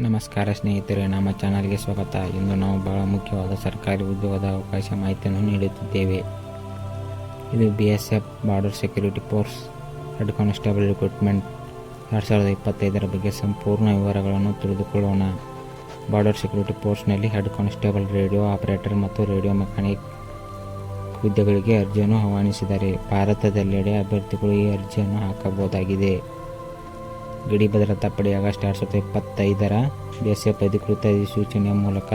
ನಮಸ್ಕಾರ ಸ್ನೇಹಿತರೆ, ನಮ್ಮ ಚಾನಲ್ಗೆ ಸ್ವಾಗತ. ಇಂದು ನಾವು ಬಹಳ ಮುಖ್ಯವಾದ ಸರ್ಕಾರಿ ಉದ್ಯೋಗದ ಅವಕಾಶ ಮಾಹಿತಿಯನ್ನು ನೀಡುತ್ತಿದ್ದೇವೆ. ಇದು B S F border security force head constable recruitment ಎರಡು ಸಾವಿರದ ಇಪ್ಪತ್ತೈದರ ಬಗ್ಗೆ ಸಂಪೂರ್ಣ ವಿವರಗಳನ್ನು ತಿಳಿದುಕೊಳ್ಳೋಣ. ಬಾರ್ಡರ್ ಸೆಕ್ಯೂರಿಟಿ ಫೋರ್ಸ್ನಲ್ಲಿ ಹೆಡ್ ಕಾನ್ಸ್ಟೇಬಲ್ ರೇಡಿಯೋ ಆಪರೇಟರ್ ಮತ್ತು ರೇಡಿಯೋ ಮೆಕ್ಯಾನಿಕ್ ಹುದ್ದೆಗಳಿಗೆ ಅರ್ಜಿಯನ್ನು ಆಹ್ವಾನಿಸಿದ್ದಾರೆ ಭಾರತದೆಲ್ಲೆಡೆ ಅಭ್ಯರ್ಥಿಗಳು ಈ ಅರ್ಜಿಯನ್ನು ಹಾಕಬಹುದಾಗಿದೆ. ಗಡಿ ಭದ್ರತಾ ಪಡೆ ಆಗಸ್ಟ್ ಎರಡು ಸಾವಿರದ ಇಪ್ಪತ್ತೈದರ ಬಿಎಸ್ಎಫ್ ಅಧಿಕೃತ ಅಧಿಸೂಚನೆಯ ಮೂಲಕ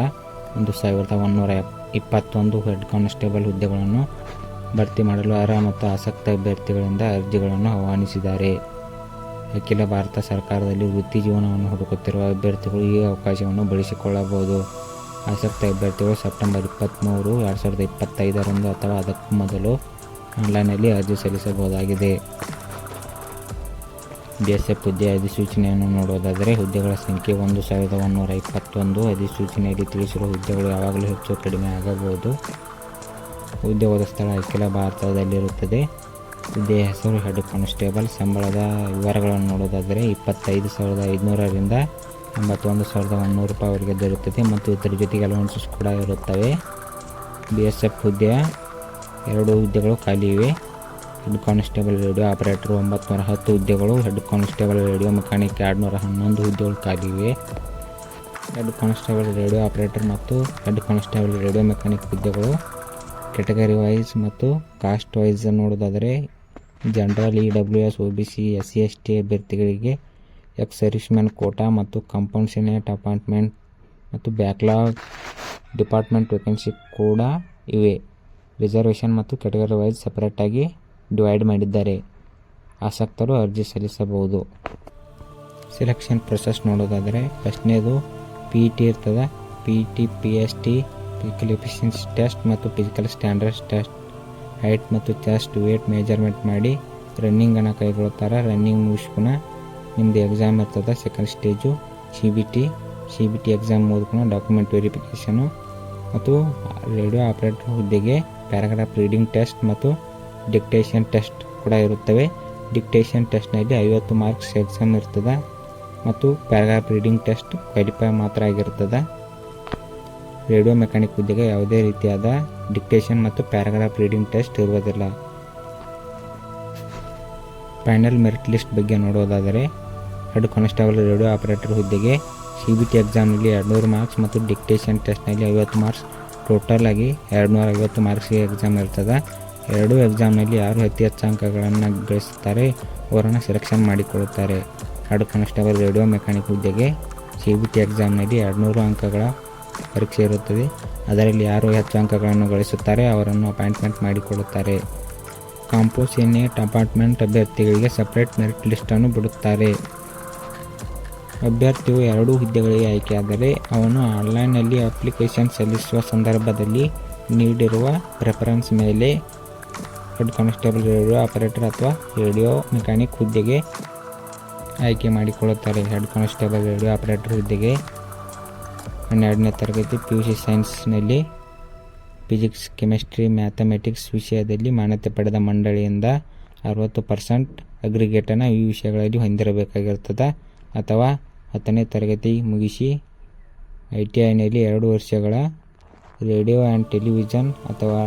ಒಂದು ಸಾವಿರದ ಒಂದೂರ ಇಪ್ಪತ್ತೊಂದು ಹೆಡ್ ಕಾನ್ಸ್ಟೇಬಲ್ ಹುದ್ದೆಗಳನ್ನು ಭರ್ತಿ ಮಾಡಲು ಅರ್ಹ ಮತ್ತು ಆಸಕ್ತ ಅಭ್ಯರ್ಥಿಗಳಿಂದ ಅರ್ಜಿಗಳನ್ನು ಆಹ್ವಾನಿಸಿದ್ದಾರೆ. ಅಖಿಲ ಭಾರತ ಸರ್ಕಾರದಲ್ಲಿ ವೃತ್ತಿ ಜೀವನವನ್ನು ಹುಡುಕುತ್ತಿರುವ ಅಭ್ಯರ್ಥಿಗಳು ಈ ಅವಕಾಶವನ್ನು ಬಳಸಿಕೊಳ್ಳಬಹುದು. ಆಸಕ್ತ ಅಭ್ಯರ್ಥಿಗಳು ಸೆಪ್ಟೆಂಬರ್ ಇಪ್ಪತ್ತ್ಮೂರು ಎರಡು ಸಾವಿರದ ಇಪ್ಪತ್ತೈದರಂದು ಅಥವಾ ಅದಕ್ಕೂ ಮೊದಲು ಆನ್ಲೈನಲ್ಲಿ ಅರ್ಜಿ ಸಲ್ಲಿಸಬಹುದಾಗಿದೆ. ಬಿ ಎಸ್ ಎಫ್ ಹುದ್ದೆ ಅಧಿಸೂಚನೆಯನ್ನು ನೋಡುವುದಾದರೆ, ಹುದ್ದೆಗಳ ಸಂಖ್ಯೆ ಒಂದು ಸಾವಿರದ ಒಂದೂರ ಇಪ್ಪತ್ತೊಂದು. ಅಧಿಸೂಚನೆಯಲ್ಲಿ ತಿಳಿಸಿರುವ ಹುದ್ದೆಗಳು ಯಾವಾಗಲೂ ಹೆಚ್ಚು ಕಡಿಮೆ ಆಗಬಹುದು. ಉದ್ಯೋಗದ ಸ್ಥಳ ಅಖಿಲ ಭಾರತದಲ್ಲಿರುತ್ತದೆ. ಹುದ್ದೆಯ ಹೆಸರು ಹೆಡ್ ಕಾನ್ಸ್ಟೇಬಲ್. ಸಂಬಳದ ವಿವರಗಳನ್ನು ನೋಡೋದಾದರೆ ಇಪ್ಪತ್ತೈದು ಸಾವಿರದ ಐದುನೂರರಿಂದ ಎಂಬತ್ತೊಂದು ಸಾವಿರದ ಒಂದುನೂರು ರೂಪಾಯಿವರೆಗೆ ದೊರೆಯುತ್ತದೆ ಮತ್ತು ಇದರ ಜೊತೆಗೆ ಅಲೌನ್ಸಸ್ ಕೂಡ ಇರುತ್ತವೆ. ಬಿ ಎಸ್ ಎಫ್ ಹುದ್ದೆಯ ಎರಡು ಹುದ್ದೆಗಳು ಖಾಲಿ ಇವೆ. ಹೆಡ್ ಕಾನ್ಸ್ಟೇಬಲ್ ರೇಡಿಯೋ ಆಪರೇಟರ್ ಒಂಬತ್ತು ಹತ್ತು ಹುದ್ದೆಗಳು, ಹೆಡ್ ಕಾನ್ಸ್ಟೇಬಲ್ ರೇಡಿಯೋ ಮೆಕ್ಯಾನಿಕ್ ಎರಡುನೂರ ಹನ್ನೊಂದು ಹುದ್ದೆಗಳು ಖಾಲಿವೆ ಹೆಡ್ ಕಾನ್ಸ್ಟೇಬಲ್ ರೇಡಿಯೋ ಆಪರೇಟರ್ ಮತ್ತು ಹೆಡ್ ಕಾನ್ಸ್ಟೇಬಲ್ ರೇಡಿಯೋ ಮೆಕ್ಯಾನಿಕ್ ಹುದ್ದೆಗಳು. ಕೆಟಗರಿ ವೈಸ್ ಮತ್ತು ಕಾಸ್ಟ್ ವೈಸ್ ನೋಡೋದಾದರೆ, general E W S, O B C, S C S T ಅಭ್ಯರ್ಥಿಗಳಿಗೆ ಎಕ್ಸ್ ಸರ್ವಿಸ್ಮ್ಯಾನ್ ಕೋಟಾ ಮತ್ತು ಕಂಪೌನ್ಷನೇಟ್ ಅಪಾಯಿಂಟ್ಮೆಂಟ್ ಮತ್ತು ಬ್ಯಾಕ್ಲಾಗ್ ಡಿಪಾರ್ಟ್ಮೆಂಟ್ ವೇಕೆನ್ಸಿ ಕೂಡ ಇವೆ. Reservation ಮತ್ತು ಕೆಟಗರಿ ವೈಸ್ ಸಪರೇಟಾಗಿ ಡಿವೈಡ್ ಮಾಡಿದ್ದಾರೆ. ಆಸಕ್ತರು ಅರ್ಜಿ ಸಲ್ಲಿಸಬಹುದು. ಸೆಲೆಕ್ಷನ್ ಪ್ರೊಸೆಸ್ ನೋಡೋದಾದರೆ, ಫಸ್ಟ್ನೇದು ಪಿ ಟಿ ಇರ್ತದೆ. P T P S T physical efficiency test ಮತ್ತು ಫಿಸಿಕಲ್ ಸ್ಟ್ಯಾಂಡರ್ಡ್ಸ್ ಟೆಸ್ಟ್ ಹೈಟ್ ಮತ್ತು ಚೆಸ್ಟ್ ವೇಟ್ ಮೆಜರ್ಮೆಂಟ್ ಮಾಡಿ ರನ್ನಿಂಗನ್ನು ಕೈಗೊಳ್ತಾರೆ. ರನ್ನಿಂಗ್ ಮುಗಿಸ್ಕೊಣ ನಿಮ್ಮದು ಎಕ್ಸಾಮ್ ಇರ್ತದೆ second stage C B T C B T exam ಓದ್ಕೊಂಡು ಡಾಕ್ಯುಮೆಂಟ್ ವೆರಿಫಿಕೇಷನು ಮತ್ತು ರೇಡಿಯೋ ಆಪರೇಟರ್ ಹುದ್ದೆಗೆ ಪ್ಯಾರಾಗ್ರಾಫ್ ರೀಡಿಂಗ್ ಟೆಸ್ಟ್ ಮತ್ತು ಡಿಕ್ಟೇಷನ್ ಟೆಸ್ಟ್ ಕೂಡ ಇರುತ್ತವೆ. ಡಿಕ್ಟೇಷನ್ ಟೆಸ್ಟ್ನಲ್ಲಿ ಐವತ್ತು ಮಾರ್ಕ್ಸ್ ಎಕ್ಸಾಮ್ ಇರ್ತದೆ ಮತ್ತು ಪ್ಯಾರಾಗ್ರಾಫ್ ರೀಡಿಂಗ್ ಟೆಸ್ಟ್ ಕ್ವಾಲಿಫೈ ಮಾತ್ರ ಆಗಿರ್ತದೆ. ರೇಡಿಯೋ ಮೆಕ್ಯಾನಿಕ್ ಹುದ್ದೆಗೆ ಯಾವುದೇ ರೀತಿಯಾದ ಡಿಕ್ಟೇಷನ್ ಮತ್ತು ಪ್ಯಾರಾಗ್ರಾಫ್ ರೀಡಿಂಗ್ ಟೆಸ್ಟ್ ಇರುವುದಿಲ್ಲ. ಫೈನಲ್ ಮೆರಿಟ್ ಲಿಸ್ಟ್ ಬಗ್ಗೆ ನೋಡೋದಾದರೆ ಹೆಡ್ ಕಾನ್ಸ್ಟೇಬಲ್ ರೇಡಿಯೋ ಆಪರೇಟರ್ ಹುದ್ದೆಗೆ ಸಿ ಬಿ ಟಿ ಎಕ್ಸಾಮ್ನಲ್ಲಿ ಎರಡುನೂರು ಮಾರ್ಕ್ಸ್ ಮತ್ತು ಡಿಕ್ಟೇಷನ್ ಟೆಸ್ಟ್ನಲ್ಲಿ ಐವತ್ತು ಮಾರ್ಕ್ಸ್ ಟೋಟಲ್ ಆಗಿ ಎರಡುನೂರ ಐವತ್ತು ಮಾರ್ಕ್ಸ್ಗೆ ಎಕ್ಸಾಮ್ ಇರ್ತದೆ. ಎರಡೂ ಎಕ್ಸಾಮ್ನಲ್ಲಿ ಯಾರು ಅತಿ ಹೆಚ್ಚು ಅಂಕಗಳನ್ನು ಗಳಿಸುತ್ತಾರೆ. ಅವರನ್ನು ಸೆಲೆಕ್ಷನ್ ಮಾಡಿಕೊಳ್ಳುತ್ತಾರೆ. ಹಾಡು ಕಾನ್ಸ್ಟೇಬಲ್ ರೇಡಿಯೋ ಮೆಕ್ಯಾನಿಕ್ ಹುದ್ದೆಗೆ ಸಿ ಬಿ ಟಿ ಎಕ್ಸಾಮ್ನಲ್ಲಿ ಎರಡುನೂರು ಅಂಕಗಳ ಪರೀಕ್ಷೆ ಇರುತ್ತದೆ. ಅದರಲ್ಲಿ ಯಾರು ಹೆಚ್ಚು ಅಂಕಗಳನ್ನು ಗಳಿಸುತ್ತಾರೆ ಅವರನ್ನು ಅಪಾಯಿಂಟ್ಮೆಂಟ್ ಮಾಡಿಕೊಳ್ಳುತ್ತಾರೆ. ಕಾಂಪೋಸಿನೇಟ್ ಅಪಾರ್ಟ್ಮೆಂಟ್ ಅಭ್ಯರ್ಥಿಗಳಿಗೆ ಸಪ್ರೇಟ್ ಮೆರಿಟ್ ಲಿಸ್ಟನ್ನು ಬಿಡುತ್ತಾರೆ. ಅಭ್ಯರ್ಥಿಯು ಎರಡೂ ಹುದ್ದೆಗಳಿಗೆ ಆಯ್ಕೆಯಾದರೆ ಅವನು ಆನ್ಲೈನ್ನಲ್ಲಿ ಅಪ್ಲಿಕೇಶನ್ ಸಲ್ಲಿಸುವ ಸಂದರ್ಭದಲ್ಲಿ ನೀಡಿರುವ ಪ್ರೆಫರೆನ್ಸ್ ಮೇಲೆ ಹೆಡ್ ಕಾನ್ಸ್ಟೇಬಲ್ ರೇಡಿಯೋ ಆಪರೇಟರ್ ಅಥವಾ ರೇಡಿಯೋ ಮೆಕ್ಯಾನಿಕ್ ಹುದ್ದೆಗೆ ಆಯ್ಕೆ ಮಾಡಿಕೊಳ್ಳುತ್ತಾರೆ. ಹೆಡ್ ಕಾನ್ಸ್ಟೇಬಲ್ ರೇಡಿಯೋ ಆಪರೇಟರ್ ಹುದ್ದೆಗೆ ಹನ್ನೆರಡನೇ ತರಗತಿ ಪಿ ಯು ಸಿ ಸೈನ್ಸ್ನಲ್ಲಿ ಫಿಸಿಕ್ಸ್, ಕೆಮಿಸ್ಟ್ರಿ, ಮ್ಯಾಥಮೆಟಿಕ್ಸ್ ವಿಷಯದಲ್ಲಿ ಮಾನ್ಯತೆ ಪಡೆದ ಮಂಡಳಿಯಿಂದ ಅರವತ್ತು ಪರ್ಸೆಂಟ್ ಅಗ್ರಿಗೇಟನ್ನು ಈ ವಿಷಯಗಳಲ್ಲಿ ಹೊಂದಿರಬೇಕಾಗಿರ್ತದೆ ಅಥವಾ ಹತ್ತನೇ ತರಗತಿ ಮುಗಿಸಿ ಐ ಟಿ ಐನಲ್ಲಿ ಎರಡು ವರ್ಷಗಳ ರೇಡಿಯೋ ಆ್ಯಂಡ್ ಟೆಲಿವಿಷನ್ ಅಥವಾ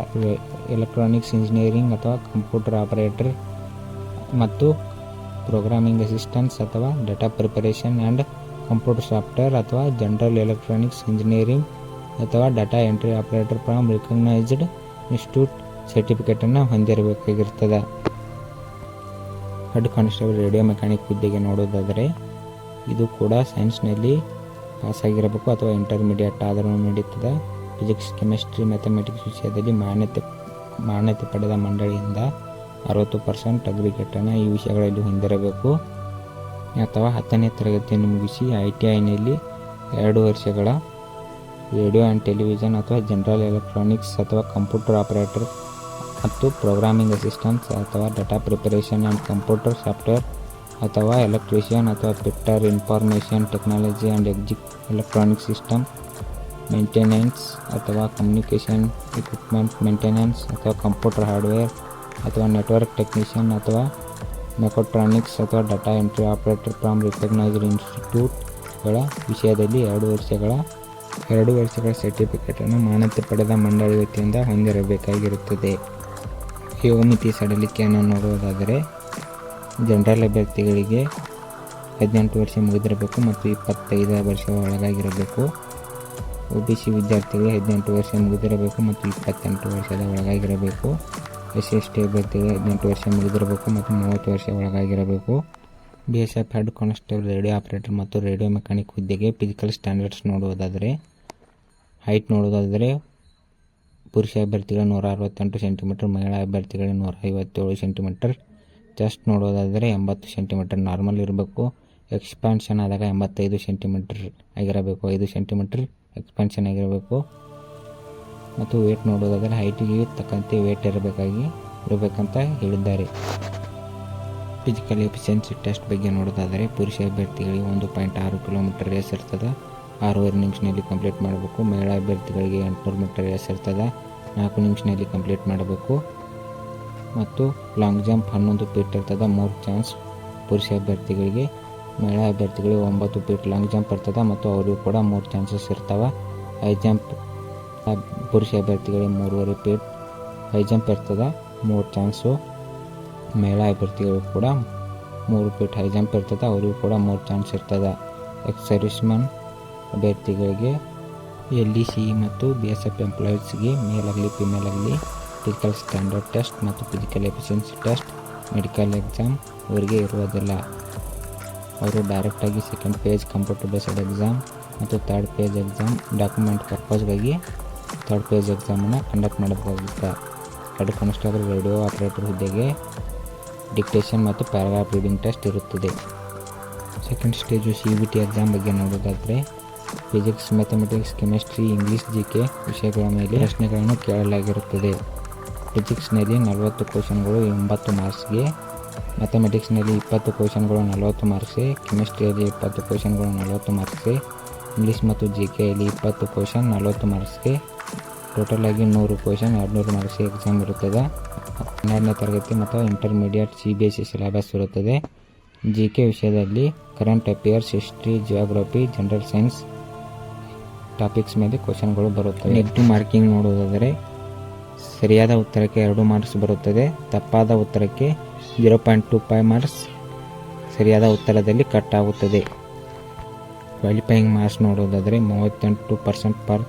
ಎಲೆಕ್ಟ್ರಾನಿಕ್ಸ್ ಇಂಜಿನಿಯರಿಂಗ್ ಅಥವಾ ಕಂಪ್ಯೂಟರ್ ಆಪರೇಟರ್ ಮತ್ತು ಪ್ರೋಗ್ರಾಮಿಂಗ್ ಅಸಿಸ್ಟೆನ್ಸ್ ಅಥವಾ data preparation and computer software ಅಥವಾ ಜನರಲ್ ಎಲೆಕ್ಟ್ರಾನಿಕ್ಸ್ ಇಂಜಿನಿಯರಿಂಗ್ ಅಥವಾ data entry operator from recognised institute ಸರ್ಟಿಫಿಕೇಟನ್ನು ಹೊಂದಿರಬೇಕಾಗಿರ್ತದೆ ಹೆಡ್ ಕಾನ್ಸ್ಟೇಬಲ್ ರೇಡಿಯೋ ಮೆಕ್ಯಾನಿಕ್ ಹುದ್ದೆಗೆ ನೋಡೋದಾದರೆ ಇದು ಕೂಡ ಸೈನ್ಸ್ನಲ್ಲಿ ಪಾಸಾಗಿರಬೇಕು ಅಥವಾ ಇಂಟರ್ಮೀಡಿಯೇಟ್ ಆದರೂ ನಡೀತದೆ ಫಿಸಿಕ್ಸ್ ಕೆಮಿಸ್ಟ್ರಿ ಮ್ಯಾಥಮೆಟಿಕ್ಸ್ ವಿಷಯದಲ್ಲಿ ಮಾನ್ಯತೆ ಮಾನ್ಯತೆ ಪಡೆದ ಮಂಡಳಿಯಿಂದ ಅರವತ್ತು ಪರ್ಸೆಂಟ್ ಅಗ್ರಿಗೇಟನ್ನು ಈ ವಿಷಯಗಳಲ್ಲಿ ಹೊಂದಿರಬೇಕು. ಅಥವಾ ಹತ್ತನೇ ತರಗತಿಯನ್ನು ಮುಗಿಸಿ ಐ ಟಿ ಐನಲ್ಲಿ ಎರಡು ವರ್ಷಗಳ ರೇಡಿಯೋ ಆ್ಯಂಡ್ ಟೆಲಿವಿಷನ್ ಅಥವಾ ಜನರಲ್ ಎಲೆಕ್ಟ್ರಾನಿಕ್ಸ್ ಅಥವಾ ಕಂಪ್ಯೂಟರ್ ಆಪರೇಟರ್ ಮತ್ತು ಪ್ರೋಗ್ರಾಮಿಂಗ್ ಅಸಿಸ್ಟೆನ್ಸ್ ಅಥವಾ data preparation and computer software ಅಥವಾ ಎಲೆಕ್ಟ್ರಿಷಿಯನ್ ಅಥವಾ ಪಿಟ್ಟರ್ ಇನ್ಫಾರ್ಮೇಷನ್ ಟೆಕ್ನಾಲಜಿ ಆ್ಯಂಡ್ ಎಕ್ಜಿ ಎಲೆಕ್ಟ್ರಾನಿಕ್ ಸಿಸ್ಟಮ್ ಮೇಂಟೆನೆನ್ಸ್ ಅಥವಾ ಕಮ್ಯುನಿಕೇಷನ್ ಇಕ್ವಿಪ್ಮೆಂಟ್ ಮೇಂಟೆನೆನ್ಸ್ ಅಥವಾ ಕಂಪ್ಯೂಟರ್ ಹಾರ್ಡ್ವೇರ್ ಅಥವಾ ನೆಟ್ವರ್ಕ್ ಟೆಕ್ನಿಷಿಯನ್ ಅಥವಾ ಮೆಕೋಟ್ರಾನಿಕ್ಸ್ ಅಥವಾ data entry operator from recognised ಇನ್ಸ್ಟಿಟ್ಯೂಟ್ಗಳ ವಿಷಯದಲ್ಲಿ ಎರಡು ವರ್ಷಗಳ ಎರಡು ವರ್ಷಗಳ ಸರ್ಟಿಫಿಕೇಟನ್ನು ಮಾನ್ಯತೆ ಪಡೆದ ಮಂಡಳಿ ವತಿಯಿಂದ ಹೊಂದಿರಬೇಕಾಗಿರುತ್ತದೆ. ಯೋಮಿತಿ ಸಡಲಿಕೆಯನ್ನು ನೋಡುವುದಾದರೆ ಜನರಲ್ ಅಭ್ಯರ್ಥಿಗಳಿಗೆ ಹದಿನೆಂಟು ವರ್ಷ ಮುಗಿದಿರಬೇಕು ಮತ್ತು ಇಪ್ಪತ್ತೈದು ವರ್ಷ ಒಳಗಾಗಿರಬೇಕು. ಒ ಬಿ ಸಿ ವಿದ್ಯಾರ್ಥಿಗಳಿಗೆ ಹದಿನೆಂಟು ವರ್ಷ ಮುಗಿದಿರಬೇಕು ಮತ್ತು ಇಪ್ಪತ್ತೆಂಟು ವರ್ಷದ ಒಳಗಾಗಿರಬೇಕು. ಎಸ್ ಎಸ್ ಟಿ ಅಭ್ಯರ್ಥಿಗಳು ಹದಿನೆಂಟು ವರ್ಷ ಮುಗಿದಿರಬೇಕು ಮತ್ತು ಮೂವತ್ತು ವರ್ಷ ಒಳಗಾಗಿರಬೇಕು. B S F head constable radio operator ಮತ್ತು ರೇಡಿಯೋ ಮೆಕ್ಯಾನಿಕ್ ಹುದ್ದೆಗೆ ಫಿಸಿಕಲ್ ಸ್ಟ್ಯಾಂಡರ್ಡ್ಸ್ ನೋಡುವುದಾದರೆ ಹೈಟ್ ನೋಡುವುದಾದರೆ, ಪುರುಷ ಅಭ್ಯರ್ಥಿಗಳು ನೂರ ಅರವತ್ತೆಂಟು ಸೆಂಟಿಮೀಟರ್ ಮಹಿಳಾ ಅಭ್ಯರ್ಥಿಗಳು ನೂರ ಐವತ್ತೇಳು ಸೆಂಟಿಮೀಟರ್ ಚೆಸ್ಟ್ ನೋಡೋದಾದರೆ ಎಂಬತ್ತು ಸೆಂಟಿಮೀಟರ್ ನಾರ್ಮಲ್ ಇರಬೇಕು. ಎಕ್ಸ್ಪಾನ್ಷನ್ ಆದಾಗ ಎಂಬತ್ತೈದು ಸೆಂಟಿಮೀಟರ್ ಆಗಿರಬೇಕು. ಐದು ಸೆಂಟಿಮೀಟರ್ ಎಕ್ಸ್ಪಾನ್ಷನ್ ಆಗಿರಬೇಕು. ಮತ್ತು ವೇಟ್ ನೋಡೋದಾದರೆ ಹೈಟಿಗೆ ತಕ್ಕಂತೆ ವೇಟ್ ಇರಬೇಕಾಗಿ ಇರಬೇಕಂತ ಹೇಳಿದ್ದಾರೆ. ಫಿಸಿಕಲ್ ಎಫಿಷಿಯನ್ಸಿ ಟೆಸ್ಟ್ ಬಗ್ಗೆ ನೋಡೋದಾದರೆ ಪುರುಷ ಅಭ್ಯರ್ಥಿಗಳಿಗೆ ಒಂದು ಪಾಯಿಂಟ್ ಆರು ಕಿಲೋಮೀಟರ್ ರೇಸ್ ಇರ್ತದೆ. ಆರೂವರೆ ನಿಮಿಷನಲ್ಲಿ ಕಂಪ್ಲೀಟ್ ಮಾಡಬೇಕು. ಮಹಿಳಾ ಅಭ್ಯರ್ಥಿಗಳಿಗೆ ಎಂಟುನೂರು ಮೀಟರ್ ರೇಸ್ ಇರ್ತದೆ. ನಾಲ್ಕು ನಿಮಿಷನಲ್ಲಿ ಕಂಪ್ಲೀಟ್ ಮಾಡಬೇಕು. ಮತ್ತು ಲಾಂಗ್ ಜಂಪ್ ಹನ್ನೊಂದು ಫೀಟ್ ಇರ್ತದೆ. ಮೂರು ಚಾನ್ಸ್ ಪುರುಷ ಅಭ್ಯರ್ಥಿಗಳಿಗೆ ಮಹಿಳಾ ಅಭ್ಯರ್ಥಿಗಳಿಗೆ ಒಂಬತ್ತು ಫೀಟ್ ಲಾಂಗ್ ಜಂಪ್ ಇರ್ತದೆ ಮತ್ತು ಅವರಿಗೂ ಕೂಡ ಮೂರು ಚಾನ್ಸಸ್ ಇರ್ತವೆ. ಹೈ ಜಂಪ್, ಪುರುಷ ಅಭ್ಯರ್ಥಿಗಳಿಗೆ ಮೂರುವರೆ ಫೀಟ್ ಹೈ ಜಂಪ್ ಇರ್ತದೆ, ಮೂರು ಚಾನ್ಸು ಮಹಿಳಾ ಅಭ್ಯರ್ಥಿಗಳು ಕೂಡ ಮೂರು ಫೀಟ್ ಹೈ ಜಂಪ್ ಇರ್ತದೆ, ಅವರಿಗೂ ಕೂಡ ಮೂರು ಚಾನ್ಸ್ ಇರ್ತದೆ. ಎಕ್ಸ್ ಸರ್ವಿಸ್ಮನ್ ಅಭ್ಯರ್ಥಿಗಳಿಗೆ ಎಲ್ ಡಿ ಸಿ ಮತ್ತು ಬಿ ಎಸ್ ಎಫ್ ಎಂಪ್ಲಾಯೀಸ್ಗೆ ಮೇಲ್ ಆಗಲಿ ಫಿಮೇಲ್ ಆಗಲಿ ಫಿಸಿಕಲ್ ಸ್ಟ್ಯಾಂಡರ್ಡ್ ಟೆಸ್ಟ್ ಮತ್ತು physical efficiency test medical exam ಅವರಿಗೆ ಇರುವುದಿಲ್ಲ. ಅವರು ಡೈರೆಕ್ಟಾಗಿ second page computer based exam ಮತ್ತು ಥರ್ಡ್ ಪೇಜ್ ಎಕ್ಸಾಮ್ ಡಾಕ್ಯುಮೆಂಟ್ ಪರ್ಪಸ್ಗಾಗಿ ಥರ್ಡ್ ಪೇಜ್ ಎಕ್ಸಾಮನ್ನು ಕಂಡಕ್ಟ್ ಮಾಡಬೇಕಾಗುತ್ತೆ ಎರಡು ಕಾನ್ಸ್ಟೇಬಲ್ ರೇಡಿಯೋ ಆಪರೇಟರ್ ಹುದ್ದೆಗೆ ಡಿಕ್ಟೇಷನ್ ಮತ್ತು ಪ್ಯಾರಾಗ್ರಾಫ್ ರೀಡಿಂಗ್ ಟೆಸ್ಟ್ ಇರುತ್ತದೆ. Second stage C B T exam ಬಗ್ಗೆ ನೋಡೋದಾದರೆ physics mathematics chemistry English G K ವಿಷಯಗಳ ಮೇಲೆ ಪ್ರಶ್ನೆಗಳನ್ನು ಕೇಳಲಾಗಿರುತ್ತದೆ. ಫಿಸಿಕ್ಸ್ನಲ್ಲಿ ನಲವತ್ತು ಕ್ವಶನ್ಗಳು ಎಂಬತ್ತು ಮಾರ್ಕ್ಸ್ಗೆ ಮ್ಯಾಥಮೆಟಿಕ್ಸ್ನಲ್ಲಿ ಇಪ್ಪತ್ತು ಕ್ವಶನ್ಗಳು ನಲವತ್ತು ಮಾರ್ಕ್ಸೆ ಕೆಮಿಸ್ಟ್ರಿಯಲ್ಲಿ ಇಪ್ಪತ್ತು ಕ್ವಶನ್ಗಳು ನಲವತ್ತು ಮಾರ್ಕ್ಸೆ ಇಂಗ್ಲೀಷ್ ಮತ್ತು ಜಿ ಕೆಯಲ್ಲಿ ಇಪ್ಪತ್ತು ಕ್ವಶನ್ ನಲವತ್ತು ಮಾರ್ಕ್ಸ್ಗೆ ಟೋಟಲ್ ಆಗಿ ನೂರು ಕ್ವಶನ್ ಎರಡುನೂರು ಮಾರ್ಕ್ಸ್ ಎಕ್ಸಾಮ್ ಇರುತ್ತದೆ. ಹನ್ನೆರಡನೇ ತರಗತಿ ಮತ್ತು intermediate C B S C syllabus ಇರುತ್ತದೆ. ಜಿ ಕೆ ವಿಷಯದಲ್ಲಿ current affairs history geography general science topics ಮೇಲೆ ಕ್ವಶನ್ಗಳು ಬರುತ್ತವೆ. ನೆಗೆಟಿವ್ ಮಾರ್ಕಿಂಗ್ ನೋಡುವುದಾದರೆ, ಸರಿಯಾದ ಉತ್ತರಕ್ಕೆ ಎರಡು ಮಾರ್ಕ್ಸ್ ಬರುತ್ತದೆ, ತಪ್ಪಾದ ಉತ್ತರಕ್ಕೆ zero point two five marks ಸರಿಯಾದ ಉತ್ತರದಲ್ಲಿ ಕಟ್ ಆಗುತ್ತದೆ ಕ್ವಾಲಿಫೈಯಿಂಗ್ ಮಾರ್ಕ್ಸ್ ನೋಡೋದಾದರೆ ಮೂವತ್ತೆಂಟು percent per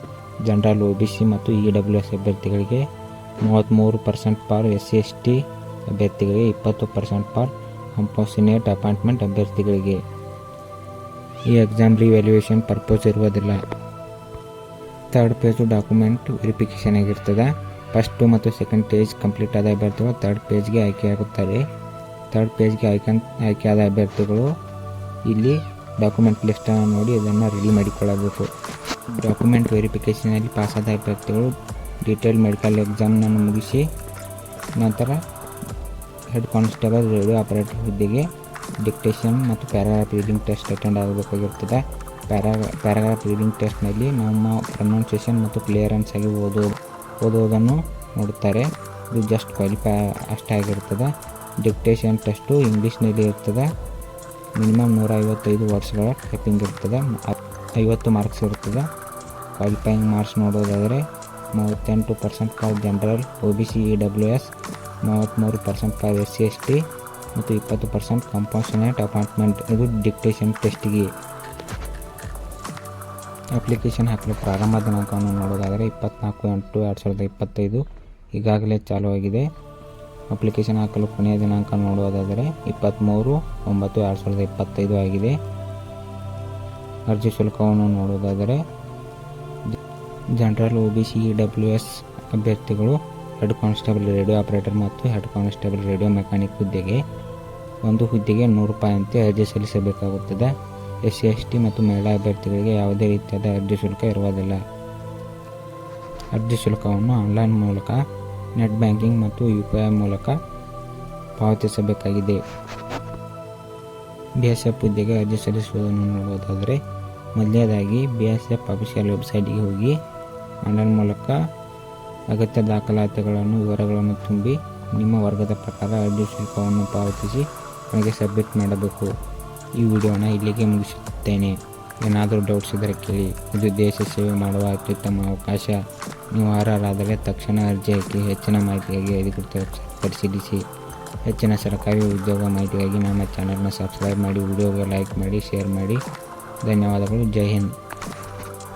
general O B C ಮತ್ತು ಇ ಡಬ್ಲ್ಯೂ ಎಸ್ ಅಭ್ಯರ್ಥಿಗಳಿಗೆ ಮೂವತ್ತ್ಮೂರು percent per S C S T ಅಭ್ಯರ್ಥಿಗಳಿಗೆ ಇಪ್ಪತ್ತು ಪರ್ಸೆಂಟ್ ಪರ್ ಕಂಪೋಸಿನೇಟ್ ಅಪಾಯಿಂಟ್ಮೆಂಟ್ ಅಭ್ಯರ್ಥಿಗಳಿಗೆ. ಈ ಎಕ್ಸಾಮ್ ರಿವ್ಯಾಲ್ಯೂಯೇಷನ್ ಪರ್ಪೋಸ್ ಇರುವುದಿಲ್ಲ. ಥರ್ಡ್ ಪೇಜು ಡಾಕ್ಯುಮೆಂಟ್ ವೆರಿಫಿಕೇಷನ್ ಆಗಿರ್ತದೆ. ಫಸ್ಟು ಮತ್ತು ಸೆಕೆಂಡ್ ಪೇಜ್ ಕಂಪ್ಲೀಟ್ ಆದ ಅಭ್ಯರ್ಥಿಗಳು ಥರ್ಡ್ ಪೇಜ್ಗೆ ಆಯ್ಕೆಯಾಗುತ್ತಾರೆ ಥರ್ಡ್ ಪೇಜ್ಗೆ ಆಯ್ಕೆ ಆಯ್ಕೆಯಾದ ಅಭ್ಯರ್ಥಿಗಳು ಇಲ್ಲಿ ಡಾಕ್ಯುಮೆಂಟ್ ಲಿಸ್ಟನ್ನು ನೋಡಿ ಇದನ್ನು ರೆಡಿ ಮಾಡಿಕೊಳ್ಳಬೇಕು. ಡಾಕ್ಯುಮೆಂಟ್ ವೆರಿಫಿಕೇಷನಲ್ಲಿ ಪಾಸಾದ ಅಭ್ಯರ್ಥಿಗಳು ಡೀಟೇಲ್ ಮೆಡಿಕಲ್ ಎಕ್ಸಾಮ್ನನ್ನು ಮುಗಿಸಿ ನಂತರ ಹೆಡ್ ಕಾನ್ಸ್ಟೇಬಲ್ ರೇಡಿಯೋ ಆಪರೇಟರ್ ಹುದ್ದೆಗೆ ಡಿಕ್ಟೇಷನ್ ಮತ್ತು ಪ್ಯಾರಾಗ್ರಾಫ್ ರೀಡಿಂಗ್ ಟೆಸ್ಟ್ ಅಟೆಂಡ್ ಆಗಬೇಕಾಗಿರ್ತದೆ. ಪ್ಯಾರಾ ಪ್ಯಾರಾಗ್ರಾಫ್ ರೀಡಿಂಗ್ ಟೆಸ್ಟ್ನಲ್ಲಿ ನಮ್ಮ ಪ್ರೊನೌನ್ಸಿಯೇಷನ್ ಮತ್ತು ಕ್ಲಿಯರೆನ್ಸ್ ಆಗಿ ಓದೋ. ಓದೋದನ್ನು ನೋಡುತ್ತಾರೆ. ಇದು ಜಸ್ಟ್ ಕ್ವಾಲಿಫೈ ಅಷ್ಟೇ ಆಗಿರ್ತದೆ ಡಿಕ್ಟೇಷನ್ ಟೆಸ್ಟು ಇಂಗ್ಲೀಷ್ನಲ್ಲಿ ಇರ್ತದೆ. ಮಿನಿಮಮ್ ನೂರ ಐವತ್ತೈದು ವರ್ಡ್ಸ್ಗಳ ಟೈಪಿಂಗ್ ಇರ್ತದೆ. ಐವತ್ತು ಮಾರ್ಕ್ಸ್ ಇರ್ತದೆ ಕ್ವಾಲಿಫೈಯಿಂಗ್ ಮಾರ್ಕ್ಸ್ ನೋಡೋದಾದರೆ ಮೂವತ್ತೆಂಟು percent for general O B C E W S ಮೂವತ್ತ್ಮೂರು percent for S C S T ಮತ್ತು ಇಪ್ಪತ್ತು ಪರ್ಸೆಂಟ್ ಕಂಪೋಷನೇಟ್ ಅಪಾಯಿಂಟ್ಮೆಂಟ್ ಇದು ಡಿಕ್ಟೇಷನ್ ಟೆಸ್ಟಿಗೆ ಅಪ್ಲಿಕೇಶನ್ ಹಾಕಲು ಪ್ರಾರಂಭ ದಿನಾಂಕವನ್ನು ನೋಡೋದಾದರೆ ಇಪ್ಪತ್ನಾಲ್ಕು ಎಂಟು ಎರಡು ಸಾವಿರದ ಇಪ್ಪತ್ತೈದು ಈಗಾಗಲೇ ಚಾಲುವಾಗಿದೆ ಅಪ್ಲಿಕೇಶನ್ ಹಾಕಲು ಕೊನೆಯ ದಿನಾಂಕ ನೋಡುವುದಾದರೆ ಇಪ್ಪತ್ತ್ಮೂರು ಒಂಬತ್ತು ಎರಡು ಸಾವಿರದ ಇಪ್ಪತ್ತೈದು ಆಗಿದೆ. ಅರ್ಜಿ ಶುಲ್ಕವನ್ನು ನೋಡುವುದಾದರೆ general, O B C E W S ಅಭ್ಯರ್ಥಿಗಳು, ಹೆಡ್ ಕಾನ್ಸ್ಟೇಬಲ್, ರೇಡಿಯೋ ಆಪರೇಟರ್ ಮತ್ತು ಹೆಡ್ ಕಾನ್ಸ್ಟೇಬಲ್, ರೇಡಿಯೋ ಮೆಕ್ಯಾನಿಕ್ ಹುದ್ದೆಗೆ ಒಂದು ಹುದ್ದೆಗೆ ನೂರು ರೂಪಾಯಿಯಂತೆ ಅರ್ಜಿ ಸಲ್ಲಿಸಬೇಕಾಗುತ್ತದೆ. ಎಸ್ ಸಿ, ಎಸ್ ಟಿ ಮತ್ತು ಮಹಿಳಾ ಅಭ್ಯರ್ಥಿಗಳಿಗೆ ಯಾವುದೇ ರೀತಿಯಾದ ಅರ್ಜಿ ಶುಲ್ಕ ಇರುವುದಿಲ್ಲ. ಅರ್ಜಿ ಶುಲ್ಕವನ್ನು ಆನ್ಲೈನ್ ಮೂಲಕ, ನೆಟ್ ಬ್ಯಾಂಕಿಂಗ್ ಮತ್ತು ಯು ಪಿ ಐ ಮೂಲಕ ಪಾವತಿಸಬೇಕಾಗಿದೆ. ಬಿ ಎಸ್ ಎಫ್ ಹುದ್ದೆಗೆ ಅರ್ಜಿ ಸಲ್ಲಿಸುವುದನ್ನು ನೋಡುವುದಾದರೆ ಮೊದಲನೇದಾಗಿ ಬಿ ಎಸ್ ಎಫ್ ಅಫಿಷಿಯಲ್ ವೆಬ್ಸೈಟ್ಗೆ ಹೋಗಿ ಆನ್ಲೈನ್ ಮೂಲಕ ಅಗತ್ಯ ದಾಖಲಾತಿಗಳನ್ನು, ವಿವರಗಳನ್ನು ತುಂಬಿ ನಿಮ್ಮ ವರ್ಗದ ಪ್ರಕಾರ ಅರ್ಜಿ ಶುಲ್ಕವನ್ನು ಪಾವತಿಸಿ ನನಗೆ ಸಬ್ಮಿಟ್ ಮಾಡಬೇಕು. ಈ ವಿಡಿಯೋನ ಇಲ್ಲಿಗೆ ಮುಗಿಸುತ್ತೇನೆ. ಏನಾದರೂ ಡೌಟ್ಸ್ ಇದ್ದರೆ ಕೇಳಿ. ಇದು ದೇಶ ಸೇವೆ ಮಾಡುವ ಅತ್ಯುತ್ತಮ ಅವಕಾಶ. ನೀವು ಅರ್ಹರಾದರೆ ತಕ್ಷಣ ಅರ್ಜಿ ಹಾಕಿ ಹೆಚ್ಚಿನ ಮಾಹಿತಿಗಾಗಿ ಅಧಿಕೃತ ಪರಿಶೀಲಿಸಿ. ಹೆಚ್ಚಿನ ಸರ್ಕಾರಿ ಉದ್ಯೋಗ ಮಾಹಿತಿಗಾಗಿ ನಮ್ಮ ಚಾನಲ್ನ ಸಬ್ಸ್ಕ್ರೈಬ್ ಮಾಡಿ, ವಿಡಿಯೋಗೆ ಲೈಕ್ ಮಾಡಿ ಶೇರ್ ಮಾಡಿ. ಧನ್ಯವಾದಗಳು. ಜೈ ಹಿಂದ್.